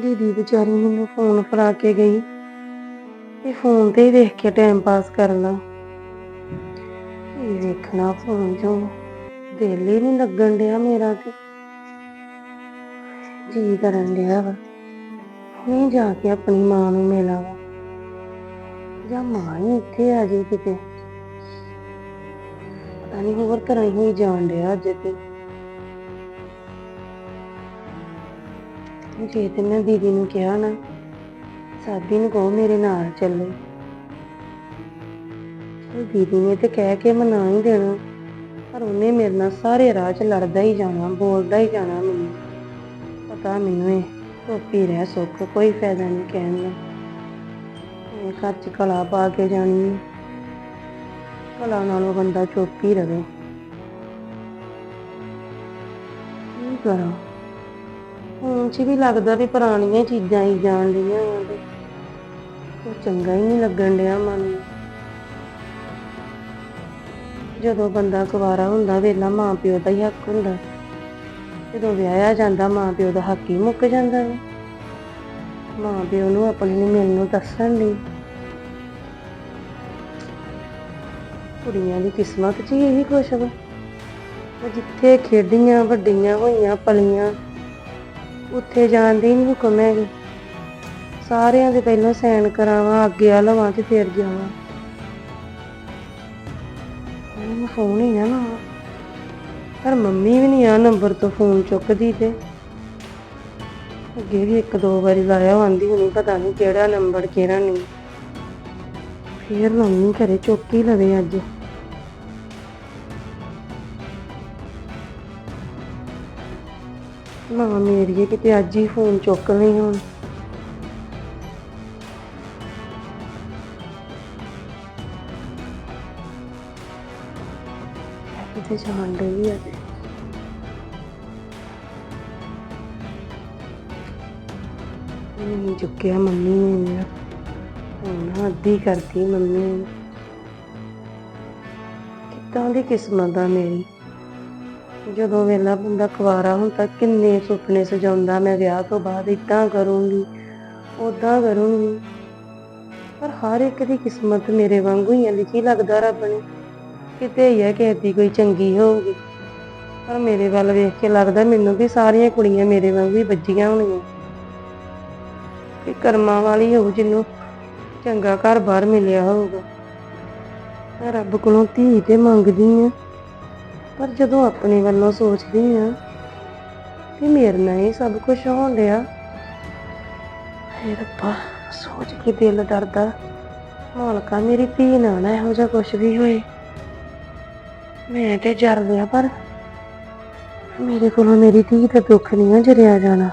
ਦੀਦੀ ਵਿਚਾਰੀ ਮੈਨੂੰ ਫੋਨ ਫੜਾ ਕੇ ਗਈ ਤੇ ਫੋਨ ਤੇ ਹੀ ਵੇਖ ਕੇ ਟਾਈਮ ਪਾਸ ਕਰਨਾ ਇਹ ਵੇਖਣਾ ਫੋਨ ਚੋਂ। ਦਿਲ ਹੀ ਨਹੀਂ ਲੱਗਣ ਡਿਆ ਮੇਰਾ ਤੇ। ਜੀ ਕਰਨ ਡਿਆ ਵਾ। ਨਹੀਂ ਜਾ ਕੇ ਆਪਣੀ ਮਾਂ ਨੂੰ ਮਿਲਾਂ ਵਾ। ਜਾਂ ਮਾਂ ਹੀ ਇੱਥੇ ਆ ਜੇ ਕਿਤੇ। ਪਤਾ ਨਹੀਂ ਹੋਰ ਤਰ੍ਹਾਂ ਹੀ ਜਾਣ ਡਿਆ ਅੱਜ ਤੇ। ਜੇ ਤੇ ਮੈਂ ਦੀਦੀ ਨੂੰ ਕਿਹਾ ਨਾ ਸਾਬੀ ਨੂੰ ਕਹੋ ਮੇਰੇ ਨਾਲ ਚੱਲੇ। ਚਲ ਦੀਦੀ ਨੇ ਤੇ ਕਹਿ ਕੇ ਮਨਾ ਹੀ ਦੇਣਾ, ਪਰ ਉਹਨੇ ਮੇਰੇ ਨਾਲ ਸਾਰੇ ਰਾਹ 'ਚ ਲੜਦਾ ਹੀ ਜਾਣਾ, ਬੋਲਦਾ ਹੀ ਜਾਣਾ ਮੈਨੂੰ। ਪਤਾ ਮੈਨੂੰ ਇਹ ਟੋਪੀ ਰਹਿ ਸੁੱਖ, ਕੋਈ ਫਾਇਦਾ ਨਹੀਂ ਕਹਿਣ ਦਾ। ਇਹ ਘਰ 'ਚ ਕਲਾ ਪਾ ਕੇ ਜਾਣੀ ਹੈ ਕਲਾ ਨਾਲੋਂ ਬੰਦਾ ਚੁੱਪ ਹੀ ਰਵੇ। ਕੀ ਕਰਾਂ? ਫੋਨ ਚ ਵੀ ਲੱਗਦਾ ਵੀ ਪੁਰਾਣੀਆਂ ਚੀਜ਼ਾਂ ਹੀ ਜਾਣ ਲੀਆਂ ਆ ਤੇ ਚੰਗਾ ਹੀ ਨਹੀਂ ਲੱਗਣ ਡਿਆ ਮਨ ਨੂੰ। ਜਦੋਂ ਬੰਦਾ ਕੁਵਾਰਾ ਹੁੰਦਾ, ਵੇਲਾ ਮਾਂ ਪਿਓ ਦਾ ਹੀ ਹੱਕ ਹੁੰਦਾ। ਜਦੋਂ ਵਿਆਹਿਆ ਜਾਂਦਾ ਮਾਂ ਪਿਓ ਦਾ ਹੱਕ ਹੀ ਮੁੱਕ ਜਾਂਦਾ ਵਾ। ਮਾਂ ਪਿਓ ਨੂੰ ਆਪਣੇ ਨੂੰ ਮਿਲਣ ਨੂੰ ਦੱਸਣ ਲਈ। ਕੁੜੀਆਂ ਦੀ ਕਿਸਮਤ 'ਚ ਹੀ ਇਹੀ ਕੁਛ ਵਾ। ਉਹ ਜਿੱਥੇ ਖੇਡੀਆਂ, ਵੱਡੀਆਂ ਹੋਈਆਂ, ਪਲੀਆਂ ਉੱਥੇ ਜਾਣ ਦੀ ਨਹੀਂ ਹੁਕਮ ਹੈਗੀ। ਸਾਰਿਆਂ ਦੇ ਪਹਿਲਾਂ ਸਾਈਨ ਕਰਾਵਾਂ, ਅੱਗੇ ਆ ਲਵਾਂ ਤੇ ਫਿਰ ਜਾਵਾਂ। ਉਹਨੂੰ ਫੋਨ ਹੀ ਨਾ ਲਾਵਾਂ। ਪਰ ਮੰਮੀ ਵੀ ਨਹੀਂ ਆ ਨੰਬਰ ਤੋਂ ਫੋਨ ਚੁੱਕਦੀ ਤੇ। ਅੱਗੇ ਵੀ ਇੱਕ ਦੋ ਵਾਰੀ ਲਾਇਆ ਉਹ ਆਂਦੀ ਹੁਣੀ, ਪਤਾ ਨਹੀਂ ਕਿਹੜਾ ਨੰਬਰ, ਕਿਹੜਾ ਨਹੀਂ। ਫੇਰ ਮੰਮੀ ਘਰੇ ਚੁੱਕ ਹੀ ਲਵੇ ਅੱਜ। ਨਾ ਮੇਰੀਏ ਕਿਤੇ ਅੱਜ ਹੀ ਫੋਨ ਚੁੱਕ ਲਈ ਹੁਣ। ਕਿਤੇ ਜਾਣ ਡਈ ਆ ਤੇ ਨਹੀਂ ਚੁੱਕਿਆ ਮੰਮੀ ਨੇ ਮੇਰਾ ਹੁਣ ਅੱਧੀ ਕਰਤੀ ਮੰਮੀ ਨੇ। ਕਿੱਦਾਂ ਦੀ ਕਿਸਮਤ ਆ ਮੇਰੀ। ਜਦੋਂ ਵੇਲਾ ਬੰਦਾ ਕੁਵਾਰਾ ਹੁੰਦਾ, ਕਿੰਨੇ ਸੁਪਨੇ ਸਜਾਉਂਦਾ ਮੈਂ ਵਿਆਹ ਤੋਂ ਬਾਅਦ ਇਦਾਂ ਕਰੂੰਗੀ ਉਦਾਂ ਕਰੂੰਗੀ। ਪਰ ਹਰ ਇੱਕ ਦੀ ਕਿਸਮਤ ਮੇਰੇ ਵਾਂਗੂ ਹੀ ਆ, ਲਿਖੀ ਲੱਗਦਾ ਰੱਬ ਨੇ। ਕਿਤੇ ਹੀ ਹੈ ਕਿਸੇ ਦੀ ਕੋਈ ਚੰਗੀ ਹੋਊਗੀ। ਪਰ ਮੇਰੇ ਵੱਲ ਵੇਖ ਕੇ ਲੱਗਦਾ ਮੈਨੂੰ ਵੀ ਸਾਰੀਆਂ ਕੁੜੀਆਂ ਮੇਰੇ ਵਾਂਗੂ ਹੀ ਵੱਜੀਆਂ ਹੋਣਗੀਆਂ। ਕਿ ਕਰਮਾਂ ਵਾਲੀ ਹੋਊ, ਜਿਹਨੂੰ ਚੰਗਾ ਘਰ ਬਾਹਰ ਮਿਲਿਆ ਹੋਊਗਾ। ਮੈਂ ਰੱਬ ਕੋਲੋਂ ਧੀ ਤੇ ਮੰਗਦੀ ਆ। ਪਰ ਜਦੋਂ ਆਪਣੇ ਵੱਲੋਂ ਸੋਚਦੀ ਆ ਕਿ ਮੇਰੇ ਨਾਲ ਇਹ ਸਭ ਕੁਝ ਹੋਣ ਡਿਆ ਹੇ ਰੱਬਾ, ਸੋਚ ਕੇ ਦਿਲ ਡਰਦਾ ਮਾਲਕਾ, ਮੇਰੀ ਧੀ ਨਾਲ ਨਾ ਇਹੋ ਜਿਹਾ ਕੁਝ ਵੀ ਹੋਏ। ਮੈਂ ਤੇ ਜਰ ਲਿਆ ਪਰ ਮੇਰੇ ਕੋਲੋਂ ਮੇਰੀ ਧੀ ਦਾ ਦੁੱਖ ਨਹੀਂ ਆ ਜਰਿਆ ਜਾਣਾ।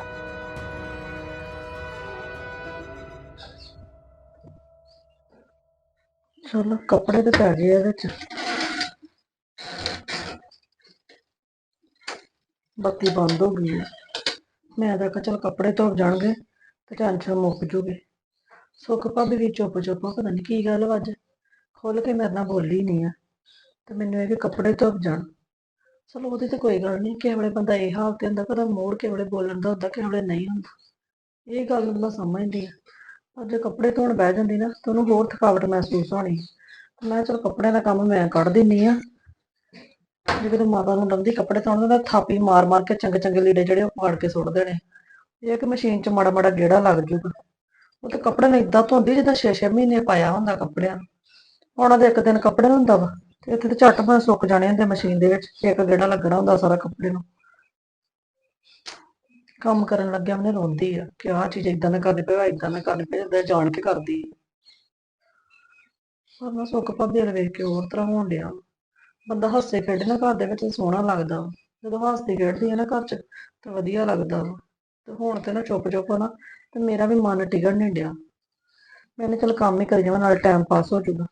ਚਲੋ, ਕੱਪੜੇ ਤੇ ਪੈ ਗਏ ਇਹਦੇ ਚ। ਬੱਤੀ ਬੰਦ ਹੋ ਗਈ ਹੈ ਮੈਂ ਤਾਂ ਕਿਹਾ ਚਲ ਕੱਪੜੇ ਧੋ ਜਾਣਗੇ ਤੇ ਟੈਨਸ਼ਨ ਮੁੱਕ ਜੂਗੀ। ਸੁੱਖ ਭਾਬੀ ਵੀ ਚੁੱਪ ਚੁੱਪ ਆ, ਪਤਾ ਨਹੀਂ ਕੀ ਗੱਲ ਵਾ ਅੱਜ। ਖੁੱਲ ਕੇ ਮੇਰੇ ਨਾਲ ਬੋਲੀ ਨਹੀਂ ਆ ਤੇ ਮੈਨੂੰ ਇਹ ਕਿ ਕੱਪੜੇ ਧੋ ਜਾਣ। ਚਲੋ ਉਹਦੀ ਤੇ ਕੋਈ ਗੱਲ ਨਹੀਂ ਕਿਸੇ ਵੇਲੇ ਬੰਦਾ ਇਹ ਹਾਲ ਤੇ ਹੁੰਦਾ ਕਦਾ ਮੋੜ ਕਿਸੇ ਵੇਲੇ ਬੋਲਣ ਦਾ ਹੁੰਦਾ ਕਿਸੇ ਵੇਲੇ ਨਹੀਂ ਹੁੰਦਾ। ਇਹ ਗੱਲ ਮੈਂ ਸਮਝਦੀ ਆ। ਪਰ ਜੇ ਕੱਪੜੇ ਧੋਣ ਬਹਿ ਜਾਂਦੀ ਨਾ ਤਾਂ ਉਹਨੂੰ ਹੋਰ ਥਕਾਵਟ ਮਹਿਸੂਸ ਹੋਣੀ। ਤੇ ਮੈਂ ਚਲ ਕੱਪੜਿਆਂ ਦਾ ਕੰਮ ਮੈਂ ਕੱਢ ਦਿੰਨੀ ਆ। ਜੇ ਕਿਤੇ ਮਾਤਾ ਨੂੰ ਲੰਦੀ ਕੱਪੜੇ ਧੋਣ ਦਾ ਥਾਪੀ ਮਾਰ ਮਾਰ ਕੇ ਚੰਗੇ ਚੰਗੇ ਲੀੜੇ ਜਿਹੜੇ ਉਹ ਪਾੜ ਕੇ ਸੁੱਟ ਦੇਣੇ ਇਹ ਕਿ ਮਸ਼ੀਨ 'ਚ ਮਾੜਾ ਮਾੜਾ ਗੇੜਾ ਲੱਗ ਜੂਗਾ ਉਹ ਤੇ ਕੱਪੜੇ ਨੇ ਇਦਾਂ ਧੋਂਦੀ ਜਿੱਦਾਂ 6-6 ਮਹੀਨੇ ਪਾਇਆ ਹੁੰਦਾ ਕੱਪੜਿਆਂ ਨੂੰ। ਉਹਨਾਂ ਦੇ ਇੱਕ ਦਿਨ ਕੱਪੜੇ ਨੂੰ ਹੁੰਦਾ ਵਾ, ਤੇ ਇੱਥੇ ਤੇ ਝੱਟ ਭਾਵੇਂ ਸੁੱਕ ਜਾਣੇ ਹੁੰਦੇ ਮਸ਼ੀਨ ਦੇ ਵਿੱਚ ਇੱਕ ਗੇੜਾ ਲੱਗਣਾ ਹੁੰਦਾ ਸਾਰਾ ਕੱਪੜੇ ਨੂੰ। ਕੰਮ ਕਰਨ ਲੱਗਿਆ ਉਹਨੇ ਰੋਂਦੀ ਆ, ਕਿ ਆਹ ਚੀਜ਼ ਇਦਾਂ ਨਾ ਕਰਨੀ ਪਵੇ ਇਦਾਂ ਨਾ ਕਰਨੀ ਪਵੇ ਜਿੱਦਾਂ ਜਾਣ ਕੇ ਕਰਦੀ ਪਰ ਮੈਂ ਸੁੱਕ ਭਾਬੀ ਵੇਖ ਕੇ ਹੋਰ ਤਰ੍ਹਾਂ ਹੋਣ ਡਿਆ। ਬੰਦਾ ਹੱਸੇ ਖੇਡੇ ਨਾ ਘਰ ਦੇ ਵਿੱਚ ਸੋਹਣਾ ਲੱਗਦਾ ਵਾ। ਜਦੋਂ ਹੱਸਦੀ ਖੇਡਦੀ ਆ ਨਾ ਘਰ 'ਚ, ਤਾਂ ਵਧੀਆ ਲੱਗਦਾ ਵਾ। ਤੇ ਹੁਣ ਤੇ ਨਾ ਚੁੱਪ ਚੁੱਪ ਨਾ, ਤੇ ਮੇਰਾ ਵੀ ਮਨ ਟਿਕਣ ਨਹੀਂ ਡਿਆ। ਮੈਨੇ ਚੱਲ ਕੰਮ ਹੀ ਕਰੀ ਜਾਵਾਂ, ਨਾਲ ਟਾਈਮ ਪਾਸ ਹੋ ਜਾਊਗਾ।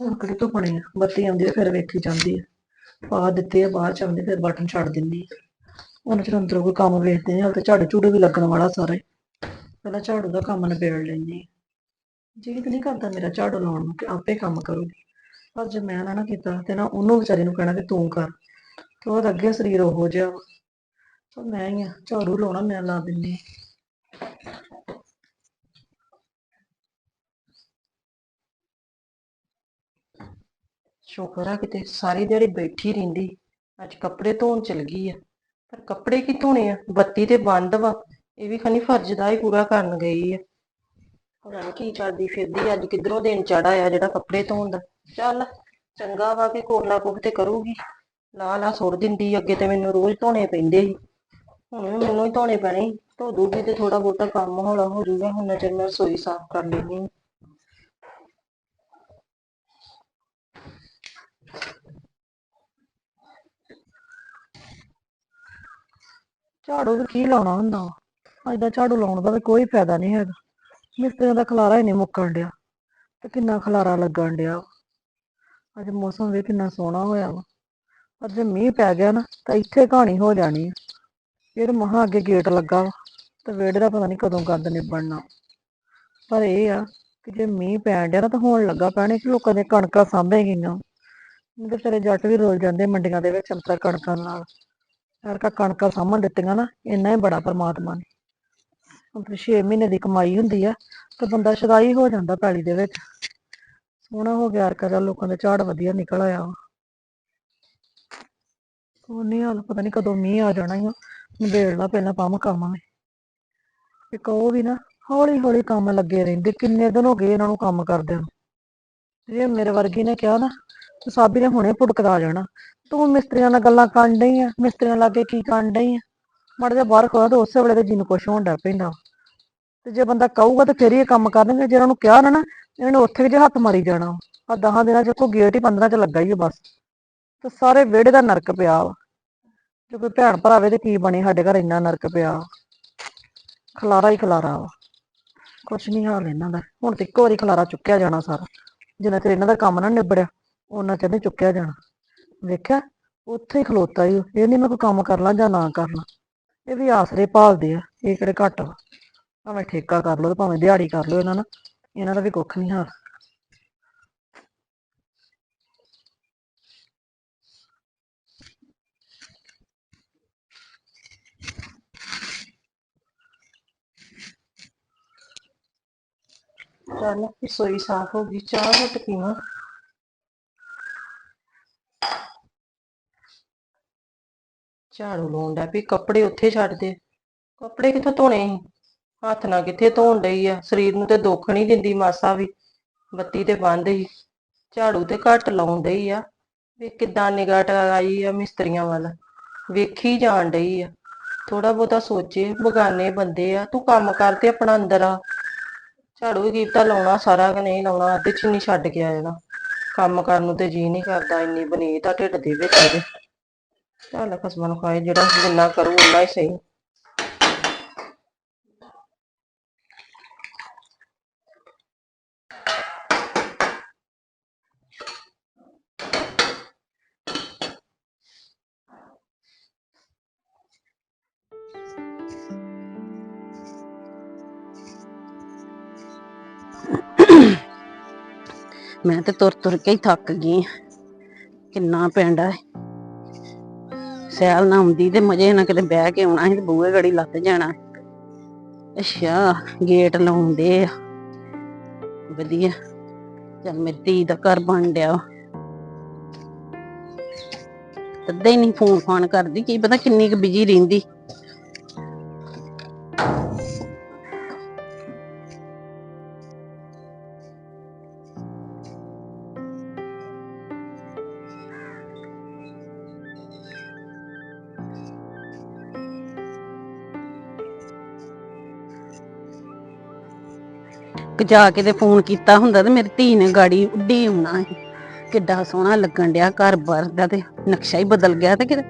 ਹੁਣ ਕਿਹੜੀ ਤੋਂ ਬਣੀ ਬੱਤੀ ਆਉਂਦੀ ਹੈ ਫਿਰ ਵੇਖੀ ਜਾਂਦੀ ਹੈ ਪਾ ਦਿੱਤੇ ਆ, ਬਾਹਰ ਚ ਆਉਂਦੇ ਫਿਰ ਬਟਨ ਛੱਡ ਦਿੰਦੀ ਆ। ਉਹਨਾਂ ਚਿਰ ਅੰਦਰੋਂ ਕੋਈ ਕੰਮ ਵੇਖਦੇ ਆ ਤੇ ਝਾੜੂ ਝੂੜੂ ਵੀ ਲੱਗਣ ਵਾਲਾ ਸਾਰੇ ਪਹਿਲਾਂ ਝਾੜੂ ਦਾ ਕੰਮ ਨਿਬੇੜ ਲੈਂਦੀ ਆ ਜੀ ਨਹੀਂ ਕਰਦਾ ਮੇਰਾ ਝਾੜੂ ਲਾਉਣ ਨੂੰ ਕਿ ਆਪੇ ਕੰਮ ਕਰੂਗੀ। ਪਰ ਜੇ ਮੈਂ ਨਾ ਨਾ ਕੀਤਾ, ਤੇ ਨਾ ਉਹਨੂੰ ਵਿਚਾਰੇ ਨੂੰ ਕਹਿਣਾ ਕਿ ਤੂੰ ਕਰ, ਤੇ ਉਹਦਾ ਅੱਗੇ ਸਰੀਰ ਉਹ ਜਿਹਾ ਵਾ। ਮੈਂ ਹੀ ਆ, ਝਾੜੂ ਲਾਉਣਾ ਮੈਂ ਲਾ ਦਿੰਦੀ ਸ਼ੁਕਰ ਆ ਕਿਤੇ ਸਾਰੀ ਦਿਹਾੜੀ ਬੈਠੀ ਰਹਿੰਦੀ। ਅੱਜ ਕੱਪੜੇ ਧੋਣ ਚਲ ਗਈ ਆ। ਪਰ ਕੱਪੜੇ ਕੀ ਧੋਣੇ ਆ? ਬੱਤੀ ਤੇ ਬੰਦ ਵਾ। ਇਹ ਵੀ ਖਨੀ ਫਰਜ਼ ਦਾ ਹੀ ਪੂਰਾ ਕਰਨ ਗਈ ਆ। ਪਤਾ ਨੀ ਕੀ ਕਰਦੀ ਫਿਰਦੀ ਅੱਜ ਕਿੱਧਰੋਂ ਦਿਨ ਚੜਾ ਆ ਜਿਹੜਾ ਕੱਪੜੇ ਧੋਣ ਦਾ। ਚੱਲ, ਚੰਗਾ ਵਾ ਕਿ ਕੋਲ ਨਾ ਕੁਛ ਤੇ ਕਰੂਗੀ। ਲਾ ਲਾ ਸੁੱਟ ਦਿੰਦੀ, ਅੱਗੇ ਤੇ ਮੈਨੂੰ ਰੋਜ਼ ਧੋਣੇ ਪੈਂਦੇ ਸੀ। ਹੁਣ ਵੀ ਮੈਨੂੰ ਹੀ ਧੋਣੇ ਪੈਣੇ ਸੀ। ਧੋ ਦੂਗੀ ਤੇ ਥੋੜਾ ਬਹੁਤਾ ਕੰਮ ਹੌਲਾ ਹੋ ਜਾਊਗਾ ਹੁਣ ਚਿਰ ਮੈਂ ਰਸੋਈ ਸਾਫ਼ ਕਰ ਲੈਣੀ ਆ। ਝਾੜੂ ਵੀ ਕੀ ਲਾਉਣਾ ਹੁੰਦਾ ਵਾ? ਅੱਜ ਦਾ ਝਾੜੂ ਲਾਉਣ ਦਾ ਤਾਂ ਕੋਈ ਫਾਇਦਾ ਨਹੀਂ ਹੈਗਾ। ਮਿਸਤਰੀਆਂ ਦਾ ਖਲਾਰਾ ਹੀ ਨਹੀਂ ਮੁੱਕਣ ਡਿਆ ਤੇ ਕਿੰਨਾ ਖਲਾਰਾ ਲੱਗਣ ਡਿਆ ਅੱਜ ਮੌਸਮ ਵੀ ਕਿੰਨਾ ਸੋਹਣਾ ਹੋਇਆ ਵਾ। ਪਰ ਜੇ ਮੀਂਹ ਪੈ ਗਿਆ ਨਾ ਤਾਂ ਇੱਥੇ ਕਹਾਣੀ ਹੋ ਜਾਣੀ ਆ। ਫਿਰ ਮਹਾਂ ਅੱਗੇ ਗੇਟ ਲੱਗਾ ਵਾ ਤੇ ਵਿਹੜੇ ਦਾ ਪਤਾ ਨਹੀਂ ਕਦੋਂ ਗੰਦ ਨਿਬੜਨਾ। ਪਰ ਇਹ ਆ ਕਿ ਜੇ ਮੀਂਹ ਪੈਣ ਡਿਆ ਨਾ ਤਾਂ ਹੋਣ ਲੱਗਾ ਪੈਣੇ ਕਿ ਲੋਕਾਂ ਦੀਆਂ ਕਣਕਾਂ ਸਾਂਭੇ ਗਈਆਂ। ਨਹੀਂ ਤੇ ਜੱਟ ਵੀ ਰੁਲ ਜਾਂਦੇ ਮੰਡੀਆਂ ਦੇ ਵਿੱਚ ਅੰਤਰ ਕਣਕਾਂ ਨਾਲ। ਸਰਕਾ ਕਣਕਾਂ ਸਾਂਭਣ ਦਿੱਤੀਆਂ ਨਾ, ਇੰਨਾ ਹੀ ਬੜਾ ਪਰਮਾਤਮਾ ਨੇ। ਹੁਣ 6 ਮਹੀਨੇ ਦੀ ਕਮਾਈ ਹੁੰਦੀ ਆ ਤੇ ਬੰਦਾ ਸ਼ਦਾਈ ਹੋ ਜਾਂਦਾ ਪੈਲੀ ਦੇ ਵਿੱਚ। ਸੋਹਣਾ ਹੋ ਗਿਆ ਅਰਕਾ ਲੋਕਾਂ ਦੇ ਝਾੜ ਵਧੀਆ ਨਿਕਲ ਆਇਆ ਵਾ। ਉਹ ਨਹੀਂ ਹਾਲ ਪਤਾ ਨਹੀਂ ਕਦੋਂ ਮੀਂਹ ਆ ਜਾਣਾ ਹੀ ਨਿਬੇੜਨਾ ਪਹਿਲਾਂ ਕੰਮ ਕੰਮ ਮੈਂ ਇੱਕ ਉਹ ਵੀ ਨਾ ਹੌਲੀ ਹੌਲੀ ਕੰਮ ਲੱਗੇ ਰਹਿੰਦੇ, ਕਿੰਨੇ ਦਿਨ ਹੋ ਗਏ ਇਹਨਾਂ ਨੂੰ ਕੰਮ ਕਰਦਿਆਂ ਨੂੰ। ਜੇ ਮੇਰੇ ਵਰਗੀ ਨੇ ਕਿਹਾ ਨਾ ਸਾਬੀ ਨੇ ਹੁਣੇ ਭੁੜਕਦਾ ਆ ਜਾਣਾ। ਤੂੰ ਮਿਸਤਰੀਆਂ ਨਾਲ ਗੱਲਾਂ ਕਰਨ ਡਈ ਆ, ਮਿਸਤਰੀਆਂ ਲਾਗੇ ਕੀ ਕਰਨ ਡਈ ਆ? ਮਾੜਾ ਜਿਹਾ ਬਾਹਰ ਖੋਇਆ ਤਾਂ ਉਸੇ ਵੇਲੇ ਤੇ ਜੀ ਨੂੰ ਕੁਛ ਹੋਣ ਡੈ ਪੈਂਦਾ। ਤੇ ਜੇ ਬੰਦਾ ਕਹੂਗਾ ਤੇ ਫਿਰ ਹੀ ਇਹ ਕੰਮ ਕਰਨਗੇ, ਜੇ ਇਹਨਾਂ ਨੂੰ ਕਿਹਾ ਨਾ ਨਾ, ਇਹਨਾਂ ਨੇ ਉੱਥੇ ਜੇ ਹੱਥ ਮਾਰੀ ਜਾਣਾ। ਆ ਦਹਾਂ ਦਿਨਾਂ ਚ ਕੋ ਗੇਟ ਹੀ 15 ਚ ਲੱਗਾ ਹੀ ਆ ਬਸ। ਤੇ ਸਾਰੇ ਵਿਹੜੇ ਦਾ ਨਰਕ ਪਿਆ ਵਾ। ਜੇ ਕੋਈ ਭੈਣ ਭਰਾਵੇ ਤੇ ਕੀ ਬਣੇ, ਸਾਡੇ ਘਰ ਇੰਨਾ ਨਰਕ ਪਿਆ। ਵਾ। ਖਲਾਰਾ ਹੀ ਖਲਾਰਾ ਵਾ। ਕੁਛ ਨਹੀਂ ਹਾਲ ਇਹਨਾਂ ਦਾ। ਹੁਣ ਤੇ ਇੱਕੋ ਵਾਰੀ ਖਲਾਰਾ ਚੁੱਕਿਆ ਜਾਣਾ ਸਾਰਾ। ਜਿੰਨਾ ਚਿਰ ਇਹਨਾਂ ਦਾ ਕੰਮ ਨਾ ਨਿਬੜਿਆ ਉਹਨਾਂ ਚਿਰ ਨੀ ਚੁੱਕਿਆ ਜਾਣਾ। ਵੇਖਿਆ, ਉੱਥੇ ਹੀ ਖਲੋਤਾ ਈ ਇਹ ਨਹੀਂ ਮੈਂ ਕੋਈ ਕੰਮ ਕਰ ਲਾਂ ਜਾਂ ਨਾ ਕਰ ਲਾਂ। ਇਹ ਵੀ ਆਸਰੇ ਭਾਲਦੇ ਆ, ਇਹ ਕਿਹੜੇ ਘੱਟ ਵਾ। ਭਾਵੇਂ ਠੇਕਾ ਕਰ ਲਓ ਤੇ ਭਾਵੇਂ ਦਿਹਾੜੀ ਕਰ ਲਓ ਇਹਨਾਂ ਨਾਲ, ਇਹਨਾਂ ਦਾ ਵੀ ਕੁੱਖ ਨਹੀਂ ਹਾਲ। ਚੱਲ, ਰਸੋਈ ਸਾਫ਼ ਹੋ ਗਈ, ਚਾਹ ਘੁੱਟ ਪੀਵਾਂ। ਝਾੜੂ ਲਾਉਣ ਡਿਆ ਵੀ ਕੱਪੜੇ ਉੱਥੇ ਛੱਡ ਦੇ। ਕੱਪੜੇ ਕਿੱਥੋਂ ਧੋਣੇ ਸੀ? ਹੱਥ ਨਾਲ ਕਿੱਥੇ ਧੋਣ ਡਈ ਆ? ਸਰੀਰ ਨੂੰ ਤੇ ਦੁੱਖ ਨਹੀਂ ਦਿੰਦੀ ਮਾਸਾ ਵੀ। ਬੱਤੀ ਤੇ ਬੰਦ ਹੀ ਝਾੜੂ ਤੇ ਘੱਟ ਲਾਉਣ ਡਈ ਆ। ਵੀ ਕਿੱਦਾਂ ਨਿਗਾਹ ਟਕਾਈ ਆ ਮਿਸਤਰੀਆਂ ਵੱਲ। ਵੇਖੀ ਜਾਣ ਡਈ ਆ। ਥੋੜਾ ਬਹੁਤਾ ਸੋਚੇ, ਬਗਾਨੇ ਬੰਦੇ ਆ। ਤੂੰ ਕੰਮ ਕਰ ਤੇ ਆਪਣਾ ਅੰਦਰ ਆ। ਝਾੜੂ ਵੀ ਕੀਤਾ, ਲਾਉਣਾ ਸਾਰਾ ਕਿ ਨਹੀਂ ਲਾਉਣਾ? ਅੱਧੇ ਚ ਨਹੀਂ ਛੱਡ ਕੇ ਆ ਜਾਣਾ ਕੰਮ ਕਰਨ ਨੂੰ ਤੇ ਜੀ ਨਹੀਂ ਕਰਦਾ। ਇੰਨੀ ਬਨੀਤ ਆ ਢਿੱਡ ਦੇ ਵਿੱਚ ਇਹਦੇ ਚੱਲ ਖਸਮਾਂ ਨੂੰ ਖਾਏ, ਜਿਹੜਾ ਜਿੰਨਾ ਕਰੂ ਉਨਾ ਹੀ ਸਹੀ ਮੈਂ ਤੇ ਤੁਰ ਤੁਰ ਕੇ ਹੀ ਥੱਕ ਗਈ ਆਂ। ਕਿੰਨਾ ਪੈਂਦਾ ਹੈ ਸੈਲ ਨਾ ਆਉਂਦੀ ਤੇ ਮਜੇ ਨਾਲ ਕਿਤੇ ਬਹਿ ਕੇ ਆਉਣਾ ਸੀ ਤੇ ਬੂਹੇ ਗੜੀ ਲੱਤ ਜਾਣਾ। ਅੱਛਾ ਗੇਟ ਲਾਉਂਦੇ ਆ। ਵਧੀਆ। ਚੱਲ ਮੇਰੀ ਧੀ ਦਾ ਘਰ ਬਣ ਡਿਆ ਤਦੇ ਹੀ ਨਹੀਂ ਫੋਨ ਫਾਨ ਕਰਦੀ, ਕੀ ਪਤਾ ਕਿੰਨੀ ਕੁ ਬਿਜ਼ੀ ਰਹਿੰਦੀ। ਕਿ ਜਾ ਕੇ ਤੇ ਫੋਨ ਕੀਤਾ ਹੁੰਦਾ ਤੇ ਮੇਰੀ ਧੀ ਨੇ ਗਾੜੀ ਉੱਡੀ ਆਉਣਾ ਸੀ। ਕਿੱਡਾ ਸੋਹਣਾ ਲੱਗਣ ਡਿਆ ਘਰ ਬਾਰ ਦਾ ਤੇ ਨਕਸ਼ਾ ਹੀ ਬਦਲ ਗਿਆ ਤੇ ਕਿਤੇ।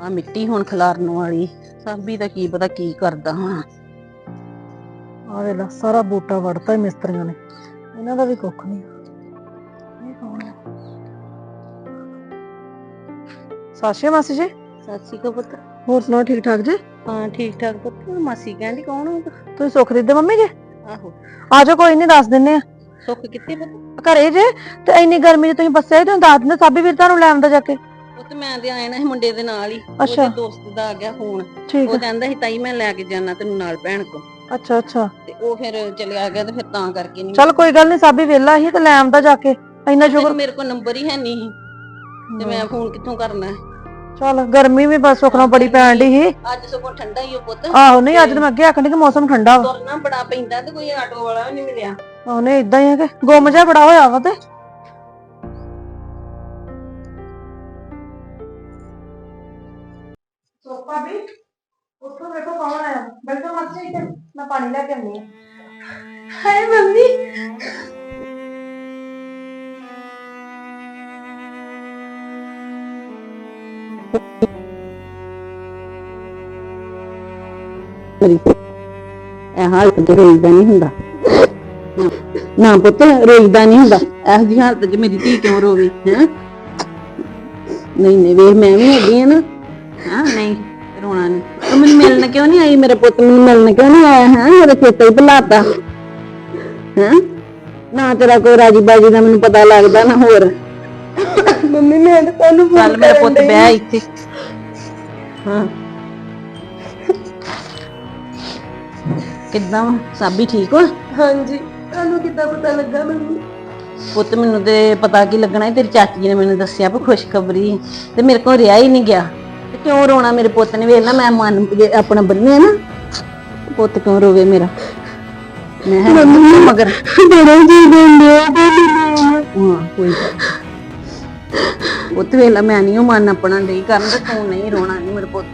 ਆ ਮਿੱਟੀ ਹੁਣ ਖਿਲਾਰਨ ਵਾਲੀ ਸਾਬੀ ਦਾ ਕੀ ਪਤਾ ਕੀ ਕਰਦਾ ਹੁਣ। ਆ ਵੇਲਾ ਸਾਰਾ ਬੂਟਾ ਵੜਤਾ ਹੀ ਮਿਸਤਰੀਆਂ ਨੇ ਇਹਨਾਂ ਦਾ ਵੀ ਕੁੱਖ ਨਹੀਂ ਇਹ ਕੌਣ ਹੈ ਸਾਸ਼ੇ ਮਾਸੀ ਜੀ? ਸੱਚੀ ਕੋ ਪੁੱਤ। ਹੋਰ ਸੁਣਾਓ ਠੀਕ ਠਾਕ ਜੀ? ਹਾਂ ਠੀਕ ਠਾਕ ਪੁੱਤ। ਮਾਸੀ ਕਹਿੰਦੀ ਕੌਣ ਹੋਊਗਾ ਤੁਸੀਂ ਸੁੱਖ ਦੇ ਮੰਮੀ ਜੀ? ਆਹੋ। ਆ ਜਾਓ ਕੋਈ ਨਹੀਂ ਦੱਸ ਦਿੰਨੇ ਆ। ਸੁੱਖ ਕਿੱਥੇ ਪੁੱਤ? ਘਰੇ ਜੇ ਤੇ ਇੰਨੀ ਗਰਮੀ 'ਚ ਤੁਸੀਂ ਬੱਸਿਆ ਤੁਸੀਂ ਦੱਸ ਦਿੰਦੇ ਸਾਬੀ ਵੀਰ ਤੁਹਾਨੂੰ ਲੈ ਆਉਂਦਾ ਜਾ ਕੇ। ਪੁੱਤ ਮੈਂ ਤੇ ਆਇਆ ਨਾ ਸੀ ਮੁੰਡੇ ਦੇ ਨਾਲ ਹੀ। ਅੱਛਾ। ਉਹਦੇ ਦੋਸਤ ਦਾ ਆ ਗਿਆ ਫੋਨ। ਠੀਕ ਉਹ ਹੈ ਕਹਿੰਦਾ ਸੀ ਤਾਈ ਮੈਂ ਲੈ ਕੇ ਜਾਣਾ ਤੈਨੂੰ ਨਾਲ ਭੈਣ ਕੋ ਅੱਛਾ ਅੱਛਾ। ਤੇ ਉਹ ਫਿਰ ਚਲਿਆ ਗਿਆ ਤੇ ਫਿਰ ਤਾਂ ਕਰਕੇ ਨਹੀਂ ਚੱਲ ਕੋਈ ਗੱਲ ਨਹੀਂ ਸਾਬੀ ਵਿਹਲਾ ਹੀ ਤੇ ਲੈ ਆਉਂਦਾ ਜਾ ਕੇ। ਇੰਨਾ ਸ਼ੁਕਰ ਮੇਰੇ ਕੋਲ ਨੰਬਰ ਹੀ ਹੈ ਨਹੀਂ ਤੇ ਮੈਂ ਫੋਨ ਕਿੱਥੋਂ ਕਰਨਾ ਹੈ? ਚੱਲ ਗਰਮੀ ਵੀ ਬਸ ਸੁਖਣਾ ਬੜੀ ਪੈਣ ਦੀ ਸੀ। ਅੱਜ ਸਗੋਂ ਠੰਡਾ ਹੀ ਉਹ ਪੁੱਤ। ਆਹੋ ਨਹੀਂ ਅੱਜ ਤਾਂ ਮੈਂ ਅੱਗੇ ਆਖਣ ਦੀ ਕਿ ਮੌਸਮ ਠੰਡਾ ਵਾ। ਤੁਰਨਾ ਬੜਾ ਪੈਂਦਾ ਤੇ ਕੋਈ ਆਟੋ ਵਾਲਾ ਵੀ ਨਹੀਂ ਮਿਲਿਆ। ਆਹੋ ਨਹੀਂ ਇਦਾਂ ਹੀ ਹੈ ਕਿ ਗੁੰਮ ਜਿਹਾ ਬੜਾ ਹੋਇਆ ਵਾ ਤੇ। ਸੋਪਾ ਵੀ ਉੱਥੋਂ ਵੇਖੋ ਕੌਣ ਆਇਆ? ਬੈਠੋ ਮਾਸੀ ਇੱਥੇ। ਮੈਂ ਪਾਣੀ ਲੈ ਕੇ ਆਉਂਦੀ ਹਾਂ। ਹਾਏ ਮੰਮੀ। ਮੇਰੀ ਇਹ ਹਾਲਤ ਤੇ ਰੋਈਦਾ ਨਹੀਂ ਹੁੰਦਾ। ਨਾ ਪੁੱਤ ਰੋਈਦਾ ਨਹੀਂ ਹੁੰਦਾ। ਇਹੋ ਜਿਹੀ ਹਾਲਤ 'ਚ ਮੇਰੀ ਧੀ ਕਿਉਂ ਰੋਵੇ ਹੈ? ਨਹੀਂ ਨਹੀਂ ਵੇਖ ਮੈਂ ਵੀ ਹੈਗੀ ਆ ਨਾ। ਹਾਂ ਨਹੀਂ ਰੋਣਾ ਨਹੀਂ। ਤੂੰ ਮੈਨੂੰ ਮਿਲਣ ਕਿਉਂ ਨਹੀਂ ਆਈ? ਮੇਰੇ ਪੁੱਤ ਮੈਨੂੰ ਮਿਲਣ ਕਿਉਂ ਨਹੀਂ ਆਇਆ ਹੈ? ਮੇਰੇ ਚੇਤੇ ਹੀ ਭੁਲਾਤਾ। ਹੈ? ਨਾ ਤੇਰਾ ਕੋਈ ਰਾਜੀ ਬਾਜੀ ਦਾ ਮੈਨੂੰ ਪਤਾ ਲੱਗਦਾ ਨਾ ਹੋਰ। ਮੰਮੀ ਮੈਂ ਤਾਂ ਤੁਹਾਨੂੰ ਚੱਲ ਮੇਰਾ ਪੁੱਤ ਬਹਿ ਇੱਥੇ। ਹਾਂ। ਕਿੱਦਾਂ ਵਾਂ? ਸਾਬੀ ਠੀਕ ਵਾ? ਹਾਂਜੀ। ਤੁਹਾਨੂੰ ਕਿੱਦਾਂ ਪਤਾ ਲੱਗਾ ਮੰਮੀ? ਪੁੱਤ ਮੈਨੂੰ ਤੇ ਪਤਾ ਕੀ ਲੱਗਣਾ ਸੀ, ਤੇਰੀ ਚਾਚੀ ਨੇ ਮੈਨੂੰ ਦੱਸਿਆ ਵੀ ਖੁਸ਼ਖਬਰੀ ਹੈ ਤੇ ਮੇਰੇ ਕੋਲ ਰਿਹਾ ਹੀ ਨਹੀਂ ਗਿਆ। ਤੇ ਕਿਉਂ ਰੋਣਾ ਮੇਰੇ ਪੁੱਤ ਨੇ? ਵੇਖ ਨਾ ਮੈਂ ਮਨ ਜੇ ਆਪਣਾ ਬੰਨਿਆ ਨਾ। ਪੁੱਤ ਕਿਉਂ ਰੋਵੇ ਮੇਰਾ? ਮੈਂ ਹੈ ਨੀ ਮਗਰ। ਬੜਾ ਜੀ ਦਿੰਦੇ ਹਾਂ ਕੋਈ ਗੱਲ ਨੀ। ਪੁੱਤ ਮੈਂ ਨਹੀਂ ਉਹ ਮਨ ਆਪਣਾ ਨਹੀਂ ਕਰਨ ਤੇ ਤੂੰ ਨਹੀਂ ਰੋਣਾ ਨਹੀਂ ਮੇਰੇ ਪੁੱਤ।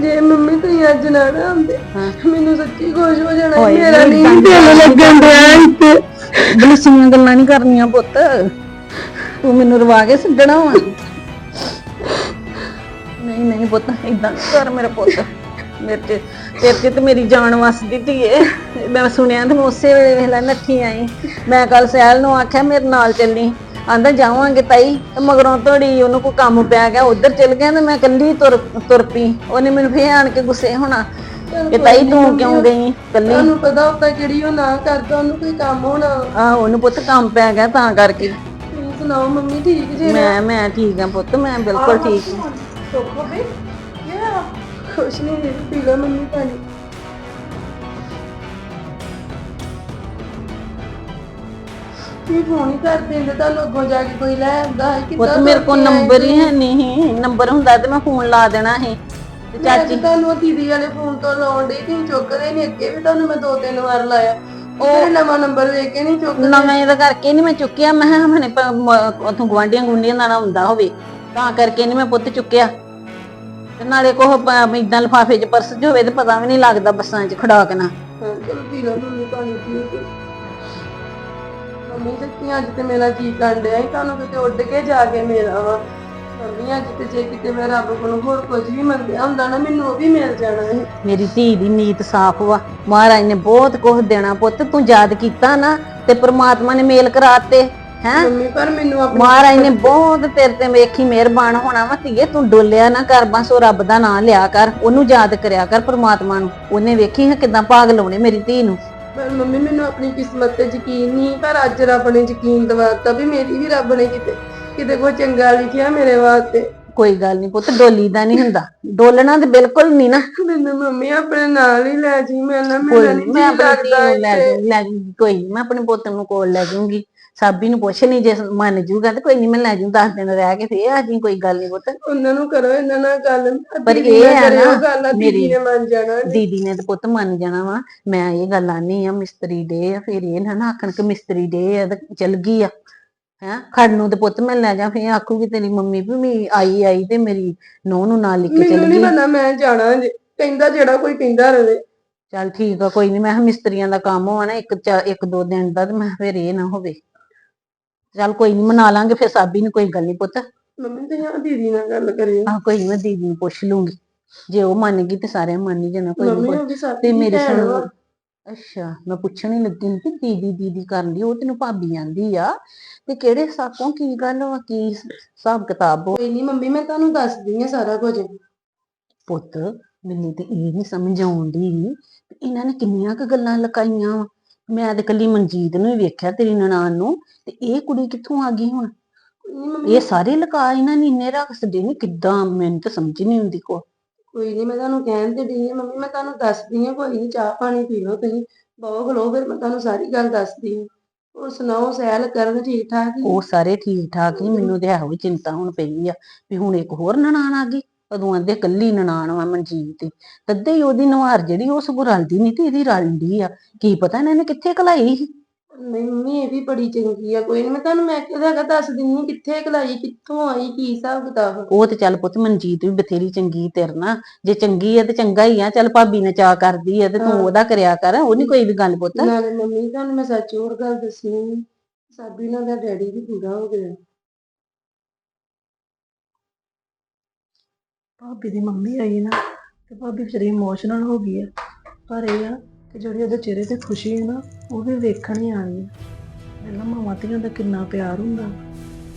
ਜੇ ਮੰਮੀ ਤੁਸੀਂ ਅੱਜ ਨਾ ਨਾ ਆਉਂਦੇ। ਮੈਨੂੰ ਸੱਚੀ ਖੁਸ਼ ਹੋ ਜਾਣਾ ਓਏ। ਮੇਰਾ ਨਹੀਂ, ਏਦਾਂ ਦਿਲ ਲੱਗਣ ਡਿਆ ਇੱਥੇ ਬਲਸੀਆਂ ਗੱਲਾਂ ਨਹੀਂ ਕਰਨੀਆਂ ਪੁੱਤ। ਤੂੰ ਮੈਨੂੰ ਰਵਾ ਕੇ ਛੱਡਣਾ ਵਾ। ਨਹੀਂ ਨਹੀਂ ਪੁੱਤ ਇਦਾਂ ਕਰ ਮੇਰਾ ਪੁੱਤ। ਮੇਰੇ ਤੇ ਤੇਰੇ ਤੇ ਤੇ ਮੇਰੀ ਜਾਨ ਵਸਦੀ ਧੀਏ। ਮੈਂ ਸੁਣਿਆ ਤੇ ਮੈਂ ਉਸੇ ਵੇਲੇ ਵੇਲਾ ਨੱਠੀ ਆਈ। ਮੈਂ ਕੱਲ ਸਹਿਲ ਨੂੰ ਆਖਿਆ ਮੇਰੇ ਨਾਲ ਚੱਲੀ। ਆਂਦਾ ਜਾਵਾਂਗੇ ਤਾਈ ਤੇ ਮਗਰੋਂ ਤੋੜੀ ਉਹਨੂੰ ਕੋਈ ਕੰਮ ਪੈ ਗਿਆ ਉਧਰ ਚਲ ਗਿਆ ਤੇ ਮੈਂ ਕੱਲੀ ਤੁਰ ਤੁਰ ਪਈ। ਉਹਨੇ ਮੈਨੂੰ ਫੇਰ ਆਣ ਕੇ ਗੁੱਸੇ ਹੋਣਾ। ਕਿ ਤਾਈ ਤੂੰ ਕਿਉਂ ਗਈ? ਕੱਲੀ ਤੁਹਾਨੂੰ ਪਤਾ ਹੁੰਦਾ ਕਿਹੜੀ ਉਹ ਨਾ ਕਰਦਾ ਉਹਨੂੰ ਕੋਈ ਕੰਮ ਹੋਣਾ। ਆਹ ਉਹਨੂੰ ਪੁੱਤ ਕੰਮ ਪੈ ਗਿਆ ਤਾਂ ਕਰਕੇ। ਤੁਸੀਂ ਸੁਣਾਓ ਮੰਮੀ ਠੀਕ ਜੇ? ਮੈਂ ਮੈਂ ਠੀਕ ਆ ਪੁੱਤ ਮੈਂ ਬਿਲਕੁਲ ਠੀਕ ਹਾਂ ਸੋਖੋ ਵੀ ਯਾ ਖੁਸ਼ ਨਹੀਂ ਪੀ ਲਓ ਮੰਮੀ ਪਾਣੀ। ਕੀ ਫੋਨ ਹੀ ਕਰ ਦਿੰਦੇ ਤੁਹਾਨੂੰ ਅੱਗੋਂ ਜਾ ਕੇ ਕੋਈ ਲੈ ਆਉਂਦਾ ਹੈ ਮੇਰੇ ਕੋਲ ਨੰਬਰ ਹੀ? ਹੈ ਨਹੀਂ ਨੰਬਰ ਹੁੰਦਾ ਤੇ ਮੈਂ ਫੋਨ ਲਾ ਦੇਣਾ ਸੀ। ਤੇ ਚਾਚੀ ਤਾਂ ਤੁਹਾਨੂੰ ਉਹ ਦੀਦੀ ਵਾਲੇ ਫੋਨ ਤੋਂ ਲਾਉਣ ਡਈ ਤੁਸੀਂ ਚੁੱਕਦੇ ਨਹੀਂ ਅੱਗੇ ਵੀ ਤੁਹਾਨੂੰ ਮੈਂ ਦੋ ਤਿੰਨ ਵਾਰ ਲਾਇਆ। ਉਹ ਨਵਾਂ ਨੰਬਰ ਵੇਖ ਕੇ ਨਹੀਂ ਚੁੱਕਦੇ ਨਵੇਂ ਇਹਦਾ ਕਰਕੇ ਨਹੀਂ ਮੈਂ ਚੁੱਕਿਆ ਮੈਂ ਕਿਹਾ ਮਨੇ ਉਥੋਂ ਗਵਾਂਡੀਆਂ ਗੁੰਡੀਆਂ ਦਾ ਨਾ ਹੁੰਦਾ ਹੋਵੇ ਤਾਂ ਕਰਕੇ ਨਹੀਂ ਮੈਂ ਪੁੱਤ ਚੁੱਕਿਆ। ਤੇ ਨਾਲੇ ਕੋਹ ਇਦਾਂ ਲਫਾਫੇ 'ਚ ਪਰਸ 'ਚ ਹੋਵੇ ਤੇ ਪਤਾ ਵੀ ਨਹੀਂ ਲੱਗਦਾ ਬੱਸਾਂ 'ਚ ਖੜਾਕਣਾ ਹਾਂ ਚਲੋ ਪੀ ਲਓ ਮੰਮੀ ਪਾਣੀ ਪੀਓ ਮੰਮੀ ਸੱਚੀ ਅੱਜ ਤੇ ਮੇਰਾ ਕਰਨ ਡਿਆ ਸੀ ਤੁਹਾਨੂੰ ਕਿਤੇ ਉੱਡ ਕੇ ਜਾ ਕੇ ਵਾ। ਮੰਮੀ ਅੱਜ ਤੇ ਜੇ ਕਿਤੇ ਮੈਂ ਰੱਬ ਕੋਲੋਂ ਹੋਰ ਕੁਝ ਵੀ ਮੰਗਿਆ ਹੁੰਦਾ ਨਾ ਮੈਨੂੰ ਉਹ ਵੀ ਮਿਲ ਜਾਣਾ ਸੀ। ਮੇਰੀ ਧੀ ਦੀ ਨੀਤ ਸਾਫ਼ ਵਾ। ਮਹਾਰਾਜ ਨੇ ਬਹੁਤ ਕੁਝ ਦੇਣਾ ਪੁੱਤ ਤੂੰ ਯਾਦ ਕੀਤਾ ਨਾ ਤੇ ਪ੍ਰਮਾਤਮਾ ਨੇ ਮੇਲ ਕਰਾਤੇ ਹੈ? ਮੰਮੀ ਪਰ ਮੈਨੂੰ ਆਪਣੀ ਮਹਾਰਾਜ ਨੇ ਬਹੁਤ ਤੇਰੇ ਤੇ ਵੇਖੀ ਮਿਹਰਬਾਨ ਹੋਣਾ ਵਾ ਧੀਏ ਤੂੰ ਡੋਲਿਆ ਨਾ ਕਰ ਬਸ ਉਹ ਰੱਬ ਦਾ ਨਾਮ ਲਿਆ ਕਰ ਉਹਨੂੰ ਯਾਦ ਕਰਿਆ ਕਰ ਪ੍ਰਮਾਤਮਾ ਨੂੰ। ਉਹਨੇ ਵੇਖੀ ਹੈ ਕਿਦਾਂ ਭਾਗ ਲਾਉਣੇ ਮੇਰੀ ਧੀ ਨੂੰ। ਪਰ ਮੰਮੀ ਮੈਨੂੰ ਆਪਣੀ ਕਿਸਮਤ ਤੇ ਯਕੀਨ ਨਹੀਂ ਪਰ ਅੱਜ ਰੱਬ ਨੇ ਯਕੀਨ ਦਿਵਾਤਾ ਵੀ ਮੇਰੀ ਵੀ ਰੱਬ ਨੇ ਕਿਤੇ ਕਿਤੇ ਕੋਈ ਚੰਗਾ ਲਿਖਿਆ ਮੇਰੇ ਵਾਸਤੇ। ਕੋਈ ਗੱਲ ਨਹੀਂ ਪੁੱਤ ਡੋਲੀ ਦਾ ਨਹੀਂ ਹੁੰਦਾ। ਡੋਲਣਾ ਤੇ ਬਿਲਕੁਲ ਨਹੀਂ ਨਾ। ਮੈਨੂੰ ਮੰਮੀ ਆਪਣੇ ਨਾਲ ਹੀ ਲੈ ਜੀ ਮੈਂ ਨਾ ਕੋਈ ਮੇਰਾ ਨੀ, ਨਹੀਂ ਮੈਂ ਆਪਣੀ ਧੀ ਲੱਗਦਾ ਨੂੰ ਲੈ ਇੱਥੇ। ਜੂ ਲੈ ਜੂੰਗੀ ਕੋਈ ਨੀ ਮੈਂ ਆਪਣੇ ਪੁੱਤ ਨੂੰ ਕੋਲ ਲੈ ਜੂੰਗੀ ਸਾਬੀ ਨੂੰ ਪੁੱਛ ਲਈ ਜੇ ਮੰਨ ਜੂਗਾ ਤੇ ਕੋਈ ਨਹੀਂ ਮੈਂ ਲੈ ਜੂ 10 ਦਿਨ ਰਹਿ ਕੇ ਫੇਰ ਆ ਜੀ ਕੋਈ ਗੱਲ ਨਹੀਂ ਪੁੱਤ। ਉਹਨਾਂ ਨੂੰ ਕਰੋ ਇਹਨਾਂ ਨਾਲ ਗੱਲ। ਪਰ ਇਹ ਆ ਨਾ, ਗੱਲ ਆ ਦੀਦੀ ਮੇਰੀ- ਨੇ ਮੰਨ ਜਾਣਾ। ਦੀਦੀ ਨੇ ਤੇ ਪੁੱਤ ਮੰਨ ਜਾਣਾ ਵਾ ਮੈਂ ਇਹ ਗੱਲ ਆਨੀ ਆ ਮਿਸਤਰੀ ਡੇ ਆ ਫਿਰ ਇਹ ਨਾ ਨਾ ਆਖਣ ਕਿ ਮਿਸਤਰੀ ਡੇ ਆ ਤੇ ਚਲ ਗਈ ਆ। ਹੈ ਖੜ ਨੂੰ ਤੇ ਪੁੱਤ ਮੈਂ ਲੈ ਜਾ ਫੇਰ ਆਖੂਗੀ ਤੇਰੀ ਮੰਮੀ ਵੀ ਮੈਂ ਆਈ ਆਈ ਤੇ ਮੇਰੀ ਨੂੰਹ ਨੂੰ ਨਾਲ ਲਿਖ ਕੇ ਮੈਨੂੰ ਚਲ ਨਹੀਂ ਗਈ। ਪਤਾ ਮੈਂ ਜਾਣਾ ਜੀ ਕਹਿੰਦਾ ਜਿਹੜਾ ਕੋਈ ਕਹਿੰਦਾ ਰਵੇ। ਚੱਲ ਠੀਕ ਆ ਕੋਈ ਨਹੀਂ ਮੈਂ ਮਿਸਤਰੀਆਂ ਦਾ ਕੰਮ ਹੋਣਾ ਇੱਕ ਇੱਕ ਦੋ ਦਿਨ ਦਾ ਤੇ ਮੈਂ ਫਿਰ ਇਹ ਨਾ ਹੋਵੇ। ਚੱਲ ਕੋਈ ਨਹੀਂ ਮਨਾ ਲਾਂਗੇ ਫਿਰ ਸਾਬੀ ਨੂੰ ਕੋਈ ਗੱਲ ਨਹੀਂ ਪੁੱਤ। ਮੰਮੀ ਤੇ ਹਾਂ ਦੀਦੀ ਨਾਲ ਗੱਲ ਕਰਿਓ। ਆਹ ਕੋਈ ਨੀ ਮੈਂ ਦੀਦੀ ਨੂੰ ਪੁੱਛ ਲੂੰਗੀ। ਜੇ ਉਹ ਮੰਨ ਗਈ ਤੇ ਸਾਰਿਆਂ ਮੰਨ ਹੀ ਜਾਣਾ ਕੋਈ ਮੰਮੀ ਨਹੀਂ ਸਾਥੀ ਤੇ ਮੇਰੇ ਸੁਣ। ਅੱਛਾ ਮੈਂ ਪੁੱਛਣ ਹੀ ਲੱਗੀ ਸੀ ਕਿ ਦੀਦੀ ਦੀਦੀ ਕਰਨ ਦੀ ਉਹ ਤੈਨੂੰ ਭਾਬੀ ਆਂਦੀ ਆ। ਤੇ ਕਿਹੜੇ ਸਾਕੋਂ ਕੀ ਗੱਲ ਵਾ ਕੀ ਹਿਸਾਬ ਕਿਤਾਬ ਵਾ? ਕੋਈ ਨਹੀਂ ਮੰਮੀ ਮੈਂ ਤੁਹਾਨੂੰ ਦੱਸਦੀ ਆ ਸਾਰਾ ਕੁਝ। ਪੁੱਤ ਮੈਨੂੰ ਤੇ ਇਹ ਨਹੀਂ ਸਮਝ ਆਉਂਦੀ ਇਹਨਾਂ ਨੇ ਕਿੰਨੀਆਂ ਕੁ ਗੱਲਾਂ ਲਕਾਈਆਂ ਵਾਂ। ਮੈਂ ਤੇ ਕੱਲੀ ਮਨਜੀਤ ਨੂੰ ਹੀ ਵੇਖਿਆ ਤੇਰੀ ਨਨਾਣ ਨੂੰ ਤੇ ਇਹ ਕੁੜੀ ਕਿੱਥੋਂ ਆ ਗਈ ਹੁਣ? ਨਹੀਂ ਮੰਮੀ ਇਹ ਸਾਰੇ ਲਕਾ ਇਹਨਾਂ ਨੇ ਇੰਨੇ ਰੱਖ ਛੱਡੇ ਨੇ ਕਿੱਦਾਂ ਮੈਨੂੰ ਤਾਂ ਸਮਝ ਨਹੀਂ ਆਉਂਦੀ ਕੋ ਕੋਈ ਨਹੀਂ ਮੈਂ ਤੁਹਾਨੂੰ ਕਹਿਣ ਤੇ ਆ ਮੰਮੀ ਮੈਂ ਤੁਹਾਨੂੰ ਦੱਸਦੀ ਆ ਕੋਈ ਨਹੀਂ ਚਾਹ ਪਾਣੀ ਪੀ ਲਓ ਤੁਸੀਂ ਬਹੁਤ ਖਲੋ ਫਿਰ ਮੈਂ ਤੁਹਾਨੂੰ ਸਾਰੀ ਗੱਲ ਦੱਸਦੀ ਆ ਉਹ ਸੁਣਾਓ ਸੈਲ ਕਰਨ ਠੀਕ ਠਾਕ ਹੀ? ਉਹ ਸਾਰੇ ਠੀਕ ਠਾਕ ਹੀ ਮੈਨੂੰ ਤੇ ਇਹੋ ਹੀ ਚਿੰਤਾ ਹੁਣ ਪਈ ਆ ਵੀ ਹੁਣ ਇੱਕ ਹੋਰ ਨਨਾਣ ਆ ਗਈ। ਉਦੋਂ ਆਂਦੇ ਕੱਲੀ ਨਨਾਣ ਵਾ ਮਨਜੀਤ ਤੱਦੇ ਹੀ ਉਹਦੀ ਨਵਾਰ ਜਿਹੜੀ ਉਹ ਸਗੋਂ ਰਲਦੀ ਨਹੀਂ ਤੇ ਇਹਦੀ ਰਲਦੀ ਆ। ਕੀ ਪਤਾ ਇਹਨਾਂ ਨੇ ਕਿੱਥੇ ਕਲਾਈ ਸੀ? ਨਹੀਂ ਮੰਮੀ ਇਹ ਵੀ ਬੜੀ ਚੰਗੀ ਆ ਕੋਈ ਨਹੀਂ ਮੈਂ ਤੁਹਾਨੂੰ ਮੈਂ ਕਿਹਾ ਹੈਗਾ ਦੱਸ ਦਿੰਨੀ ਕਿੱਥੇ ਕਲਾਈ ਕਿੱਥੋਂ ਆਈ ਕੀ ਹਿਸਾਬ ਕਿਤਾਬ ਉਹ ਤੇ ਚੱਲ ਪੁੱਤ ਮਨਜੀਤ ਵੀ ਬਥੇਰੀ ਚੰਗੀ ਤੇਰੇ ਨਾਲ ਜੇ ਚੰਗੀ ਆ ਤੇ ਚੰਗਾ ਹੀ ਆ ਚੱਲ ਭਾਬੀ ਨੇ ਚਾਹ ਕਰਦੀ ਆ ਤੇ ਤੂੰ। ਉਹਦਾ ਕਰਿਆ ਕਰ ਉਹ ਨੀ ਕੋਈ ਵੀ ਗੱਲ ਪੁੱਤ। ਨਾਲੇ ਮੰਮੀ ਤੁਹਾਨੂੰ ਮੈਂ ਸੱਚ ਹੋਰ ਗੱਲ ਦੱਸੀ ਨੀ। ਸਾਬੀ ਨਾਲ ਦਾ ਡੈਡੀ ਵੀ ਪੂਰਾ ਹੋ ਗਿਆ ਭਾਬੀ ਦੀ ਮੰਮੀ ਆਈ ਨਾ ਤੇ ਭਾਬੀ ਵਿਚਾਰੀ ਇਮੋਸ਼ਨਲ ਹੋ ਗਈ ਹੈ ਪਰ ਇਹ ਆ ਕਿ ਜਿਹੜੀ ਉਹਦੇ ਚਿਹਰੇ ਤੇ ਖੁਸ਼ੀ ਹੈ ਨਾ, ਉਹ ਵੀ ਵੇਖਣ ਹੀ ਆਣੀ ਹੈ ਪਹਿਲਾਂ ਮਾਵਾਂ ਧੀਆਂ ਦਾ ਕਿੰਨਾ ਪਿਆਰ ਹੁੰਦਾ,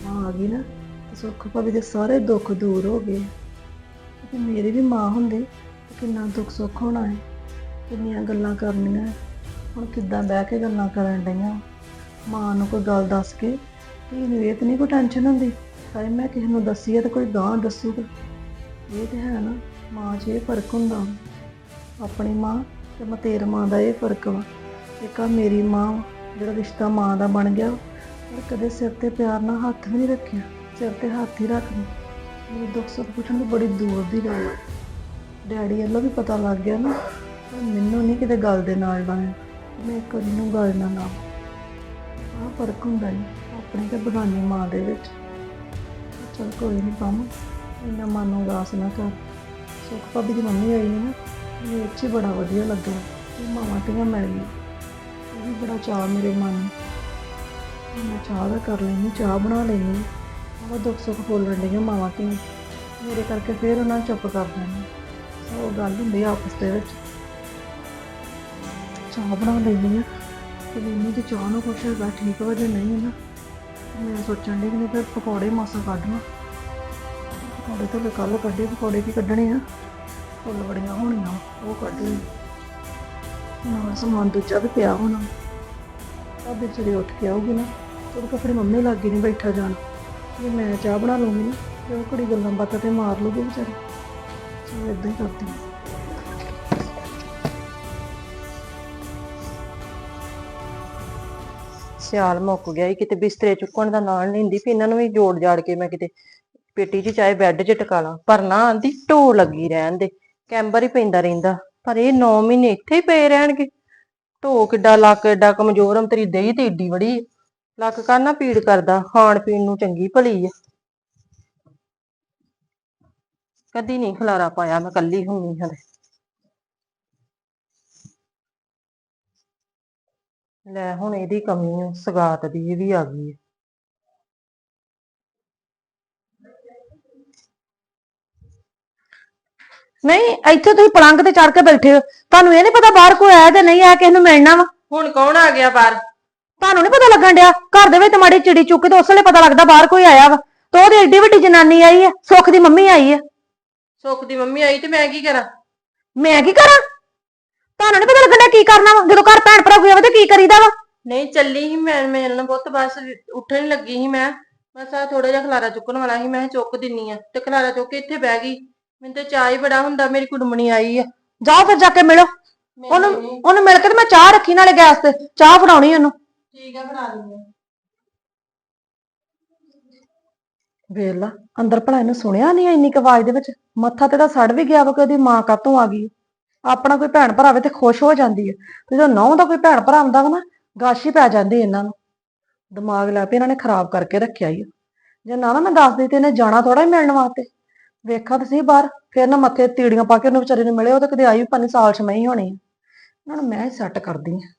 ਮਾਂ ਆ ਗਈ ਨਾ ਤੇ ਸੁੱਖ ਭਾਬੀ ਦੇ ਸਾਰੇ ਦੁੱਖ ਦੂਰ ਹੋ ਗਏ। ਤੇ ਮੇਰੀ ਵੀ ਮਾਂ ਹੁੰਦੀ, ਤੇ ਕਿੰਨਾ ਦੁੱਖ ਸੁੱਖ ਹੋਣਾ ਹੈ, ਕਿੰਨੀਆਂ ਗੱਲਾਂ ਕਰਨੀਆਂ ਹੁਣ ਕਿੱਦਾਂ ਬਹਿ ਕੇ ਗੱਲਾਂ ਕਰਨ ਡਈਆਂ? ਮਾਂ ਨੂੰ ਕੋਈ ਗੱਲ ਦੱਸ ਕੇ ਧੀ ਨੂੰ ਇਹ ਤੇ ਨਹੀਂ ਕੋਈ ਟੈਨਸ਼ਨ ਹੁੰਦੀ ਹਾਏ ਮੈਂ ਕਿਸੇ ਨੂੰ ਦੱਸੀ ਹੈ ਤੇ ਕੋਈ ਗਾਂ ਦੱਸੂਗਾ। ਇਹ ਤੇ ਹੈ ਨਾ ਮਾਂ 'ਚ ਇਹ ਫ਼ਰਕ ਹੁੰਦਾ ਆਪਣੀ ਮਾਂ ਤੇ ਮਤੇਰ ਮਾਂ ਦਾ ਇਹ ਫ਼ਰਕ ਵਾ। ਇੱਕ ਆ ਮੇਰੀ ਮਾਂ ਵਾ, ਜਿਹੜਾ ਰਿਸ਼ਤਾ ਮਾਂ ਦਾ ਬਣ ਗਿਆ ਪਰ ਕਦੇ ਸਿਰ ਤੇ ਪਿਆਰ ਨਾਲ ਹੱਥ ਵੀ ਨਹੀਂ ਰੱਖਿਆ ਸਿਰ ਤੇ ਹੱਥ ਹੀ ਰੱਖਦੇ ਮੇਰੇ ਦੁੱਖ ਸੁੱਖ ਪੁੱਛਣ ਦੀ ਬੜੀ ਦੂਰ ਦੀ ਗੱਲ ਹੈ ਡੈਡੀ ਵੱਲੋਂ ਵੀ ਪਤਾ ਲੱਗ ਗਿਆ ਨਾ ਪਰ ਮੈਨੂੰ ਨਹੀਂ ਕਿਤੇ ਗੱਲ ਦੇ ਨਾਲ ਲਾਇਆ ਮੈਂ ਕਦੀ ਨੂੰ ਗੱਲ ਨਾ ਲਾ ਆਹ ਫ਼ਰਕ ਹੁੰਦਾ ਹੈ ਆਪਣੀ ਤੇ ਬਗਾਨੀ ਮਾਂ ਦੇ ਵਿੱਚ। ਚਲ ਕੋਈ ਨਹੀਂ ਕੰਮ ਇੰਨਾ ਮਨ ਨੂੰ ਉਦਾਸ ਨਾ ਕਰ। ਸੁੱਖ ਭਾਬੀ ਦੀ ਮੰਮੀ ਆਈ ਹੈ ਨਾ ਮੈਨੂੰ ਇਹ ਹੀ ਬੜਾ ਵਧੀਆ ਲੱਗਾ, ਕਿ ਮਾਵਾਂ ਧੀਆਂ ਮਿਲ ਗਈ ਇਹ ਵੀ ਬੜਾ ਚਾਅ ਮੇਰੇ ਮਨ ਨੂੰ। ਹੁਣ ਮੈਂ ਚਾਹ ਦਾ ਕਰ ਲੈਣੀ ਚਾਹ ਬਣਾ ਲੈਣੀ ਉਹ ਦੁੱਖ ਸੁੱਖ ਬੋਲਣ ਡਈਆਂ ਮਾਵਾਂ ਧੀਆਂ ਮੇਰੇ ਕਰਕੇ ਫਿਰ ਉਹਨਾਂ ਨੂੰ ਚੁੱਪ ਕਰ ਦੇਣੀ ਉਹ ਗੱਲ ਹੁੰਦੀ ਆ ਆਪਸ ਦੇ ਵਿੱਚ। ਚਾਹ ਬਣਾ ਲੈਣੀ ਆ, ਤੇ ਮੈਨੂੰ ਤੇ ਚਾਹ ਨੂੰ ਕੁਛ ਹੈਗਾ ਠੀਕ ਹੋ ਜੇ ਨਹੀਂ ਹੈ ਨਾ। ਮੈਂ ਸੋਚਣ ਡਈ ਕਿ ਮੈਂ ਫਿਰ ਪਕੌੜੇ ਮਾਸਾ ਕੱਢ ਲਾਂ। ਪਕੌੜੇ ਤਾਂ ਕੱਲ ਕੱਢੇ, ਪਕੌੜੇ ਕੀ ਕੱਢਣੇ ਆ। ਫੁੱਲ ਬੜੀਆਂ ਹੋਣੀਆਂ, ਉਹ ਕੱਢ ਲਈ। ਨਾਲ ਸਮਾਨ ਦੂਜਾ ਵੀ ਪਿਆ ਹੋਣਾ। ਅਬੇ ਜਿਹੜੇ ਉੱਠ ਕੇ ਆਉਗੀ ਨਾ ਤੇ ਉਹਦੇ ਕੱਪੜੇ ਮੰਮੀ ਲੱਗੀ ਨਹੀਂ ਬੈਠਾ ਜਾਣ। ਜੇ ਮੈਂ ਚਾਹ ਬਣਾ ਲੂੰਗੀ ਨਾ, ਤੇ ਉਹ ਕੁੜੀ ਗੱਲਾਂ ਬਾਤਾਂ ਤੇ ਮਾਰ ਲੂਗੀ ਵਿਚਾਰੀ। ਚਲੋ ਇਦਾਂ ਹੀ ਕਰਦੀ ਹਾਂ ਸਿਆਲ ਮੁੱਕ ਗਿਆ ਈ ਕਿਤੇ ਬਿਸਤਰੇ ਚੁੱਕਣ ਦਾ ਨਾਂ ਲੈਂਦੀ ਵੀ ਇਹਨਾਂ ਨੂੰ ਵੀ ਜੋੜ ਜਾੜ ਕੇ ਮੈਂ ਕਿਤੇ ਪੇਟੀ 'ਚ ਚਾਹੇ ਬੈੱਡ 'ਚ ਟਕਾ ਲਾਂ, ਪਰ ਨਾ ਆਂਦੀ ਢੋ ਲੱਗੀ ਰਹਿਣ ਦੇ, ਕੈਂਬਰ ਹੀ ਪੈਂਦਾ ਰਹਿੰਦਾ, ਪਰ ਇਹ 9 ਮਹੀਨੇ ਇੱਥੇ ਹੀ ਪਏ ਰਹਿਣਗੇ। ਢੋ ਕਿੱਡਾ ਲੱਕ ਏਡਾ ਕਮਜ਼ੋਰ ਹਮ ਤੇਰੀ ਦਹੀਂ ਤੇ ਏਡੀ ਬੜੀ ਲੱਕ ਕਰਨਾ ਪੀੜ ਕਰਦਾ, ਖਾਣ ਪੀਣ ਨੂੰ ਚੰਗੀ ਭਲੀ ਆ। ਕਦੀ ਨਹੀਂ ਖਲਾਰਾ ਪਾਇਆ ਮੈਂ ਕੱਲੀ ਹੁੰਨੀ ਹਲੇ ਲੈ ਹੁਣ ਇਹਦੀ ਕਮੀ ਸਗਾਤ ਦੀ ਇਹ ਵੀ ਆ ਗਈ ਨਹੀਂ ਇੱਥੇ ਤੁਸੀਂ ਪਲੰਗ ਤੇ ਚੜ ਕੇ ਬੈਠੇ ਹੋ। ਤੁਹਾਨੂੰ ਇਹ ਨਹੀਂ ਪਤਾ ਬਾਹਰ ਕੋਈ ਆਇਆ ਤੇ ਨਹੀਂ ਆਇਆ ਕਿਸੇ ਨੂੰ ਮਿਲਣਾ ਵਾ? ਹੁਣ ਕੌਣ ਆ ਗਿਆ ਬਾਹਰ? ਤੁਹਾਨੂੰ ਨਹੀਂ ਪਤਾ ਲੱਗਣ ਡਿਆ? ਘਰ ਦੇ ਵਿੱਚ ਮਾੜੀ ਚਿੜੀ ਚੁੱਕ ਕੇ ਤੇ ਉਸ ਵੇਲੇ ਪਤਾ ਲੱਗਦਾ ਬਾਹਰ ਕੋਈ ਆਇਆ ਵਾ। ਤੇ ਉਹਦੀ ਏਡੀ ਵੱਡੀ ਜਨਾਨੀ ਆਈ ਹੈ ਸੁੱਖ ਦੀ ਮੰਮੀ ਆਈ ਹੈ ਸੁੱਖ ਦੀ ਮੰਮੀ ਆਈ ਤੇ ਮੈਂ ਕੀ ਕਰਾਂ? ਮੈਂ ਕੀ ਕਰਾਂ? ਤੁਹਾਨੂੰ ਨਹੀਂ ਪਤਾ ਲੱਗਣ ਡਿਆ ਕੀ ਕਰਨਾ ਵਾ? ਜਦੋਂ ਘਰ ਭੈਣ ਭਰਾ ਕੋਈ ਆਵੇ ਤੇ ਕੀ ਕਰੀਦਾ ਵਾ? ਨਹੀਂ ਚੱਲੀ ਸੀ ਮੈਂ ਮਿਲਣ ਬਹੁਤ ਬਸ ਉੱਠਣ ਲੱਗੀ ਸੀ ਮੈਂ। ਬਸ ਆ ਥੋੜਾ ਜਿਹਾ ਖਲਾਰਾ ਚੁੱਕਣ ਵਾਲਾ ਸੀ ਮੈਂ ਕਿਹਾ ਚੁੱਕ ਦਿੰਨੀ ਆ। ਤੇ ਖਲਾਰਾ ਚੁੱਕ ਕੇ ਇੱਥੇ ਬਹਿ ਗਈ। ਮੈਨੂੰ ਤੇ ਚਾਹ ਹੀ ਬੜਾ ਹੁੰਦਾ ਮੇਰੀ ਕੁੜਮਣੀ ਆਈ ਆ। ਜਾਓ ਫਿਰ ਜਾ ਕੇ ਮਿਲੋ। ਉਹਨੂੰ ਉਹਨੂੰ ਮਿਲ ਕੇ ਤੇ ਮੈਂ ਚਾਹ ਰੱਖੀ ਨਾਲੇ ਗੈਸ ਤੇ। ਚਾਹ ਫੜਾਉਣੀ ਉਹਨੂੰ। ਠੀਕ ਆ ਬਣਾ ਦਿੰਦੀ ਵੇਖ ਲਾ ਅੰਦਰ ਭਲਾ ਇਹਨੂੰ ਸੁਣਿਆ ਨਹੀਂ ਇੰਨੀ ਕੁ ਆਵਾਜ਼ ਦੇ ਵਿੱਚ। ਮੱਥਾ ਤੇ ਤਾਂ ਸੜ ਵੀ ਗਿਆ ਵਾ ਕਿ ਉਹਦੀ ਮਾਂ ਕਾਤੋਂ ਆ ਗਈ ਆਪਣਾ ਕੋਈ ਭੈਣ ਭਰਾ ਆਵੇ ਤੇ ਖੁਸ਼ ਹੋ ਜਾਂਦੀ ਹੈ ਤੇ ਜਦੋਂ ਨੌ ਦਾ ਕੋਈ ਭੈਣ ਭਰਾ ਆਉਂਦਾ ਵਾ ਨਾ ਗਾਸ਼ੀ ਪੈ ਜਾਂਦੀ ਇਹਨਾਂ ਨੂੰ। ਦਿਮਾਗ ਲੈ ਪਈ ਇਹਨਾਂ ਨੇ ਖਰਾਬ ਕਰਕੇ ਰੱਖਿਆ ਹੀ ਜੇ ਨਾ ਨਾ ਮੈਂ ਦੱਸਦੀ ਤੇ ਇਹਨੇ ਜਾਣਾ ਥੋੜਾ ਹੀ ਮਿਲਣ ਵਾਸਤੇ। ਵੇਖਾ ਤੁਸੀਂ ਬਾਹਰ, ਫਿਰ ਨਾ ਮੱਥੇ ਤੀੜੀਆਂ ਪਾ ਕੇ ਉਹਨੂੰ ਵਿਚਾਰੇ ਨੂੰ ਮਿਲੇ ਉਹ ਤਾਂ ਕਦੇ ਆਈ ਵੀ ਪੰਜ ਸਾਲ ਚ ਮੈਂ ਹੀ ਹੋਣੀ ਆ। ਇਹਨਾਂ ਨੂੰ ਮੈਂ ਸੈੱਟ ਕਰਦੀ ਆ